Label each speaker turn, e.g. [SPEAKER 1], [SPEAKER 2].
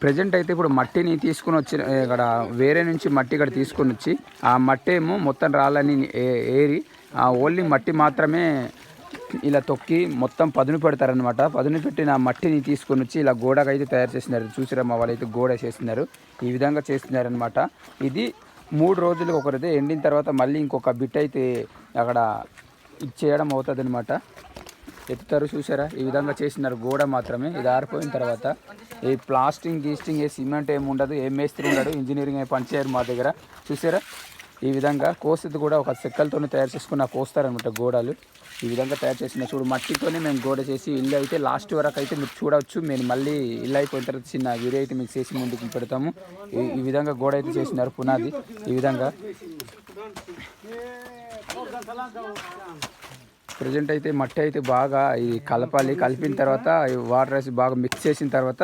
[SPEAKER 1] Present అయితే ఇప్పుడు మట్టిని తీసుకుని వచ్చిన ఇక్కడ వేరే నుంచి మట్టి ఇక్కడ తీసుకొని వచ్చి ఆ మట్టి ఏమో మొత్తం రాళ్ళని ఏ- ఏరి ఆ ఓన్లీ మట్టి మాత్రమే ఇలా తొక్కి మొత్తం పదును పెడతారనమాట పదును పెట్టిన మట్టిని తీసుకొని వచ్చి ఇలా గోడగా అయితే తయారు చేస్తున్నారు. చూసారా వాళ్ళు అయితే గోడ చేస్తున్నారు. ఈ విధంగా చేస్తున్నారనమాట ఇది మూడు రోజులు ఒకరైతే ఎండిన తర్వాత మళ్ళీ ఇంకొక బిట్ అయితే అక్కడ ఇచ్చేయడం అవుతుంది అనమాట ఎత్తుతారు చూసారా ఈ విధంగా చేసినారు. గోడ మాత్రమే. ఇది ఆరిపోయిన తర్వాత ఈ ప్లాస్టింగ్ గీస్టింగ్ ఏ సిమెంట్ ఏమి ఉండదు ఏ మేస్త్రి ఉండడు ఇంజనీరింగ్ ఏ పనిచేయరు మా దగ్గర. చూసారా ఈ విధంగా కోసేది కూడా ఒక చెక్కలతోనే తయారు చేసుకున్న కోస్తారనమాట గోడలు. ఈ విధంగా తయారు చేసిన చూడు మట్టితోనే మేము గోడ చేసి ఇల్లు అయితే లాస్ట్ వరకు అయితే మీరు చూడవచ్చు. మేము మళ్ళీ ఇల్లు అయిపోయిన తర్వాత చిన్న వీడియో అయితే మీకు చేసి ముందుకు పెడతాము. ఈ- ఈ విధంగా గోడ అయితే చేసినారు పునాది. ఈ విధంగా ప్రజెంట్ అయితే మట్టి అయితే బాగా ఇది కలపాలి. కలిపిన తర్వాత వాటర్ వేసి బాగా మిక్స్ చేసిన తర్వాత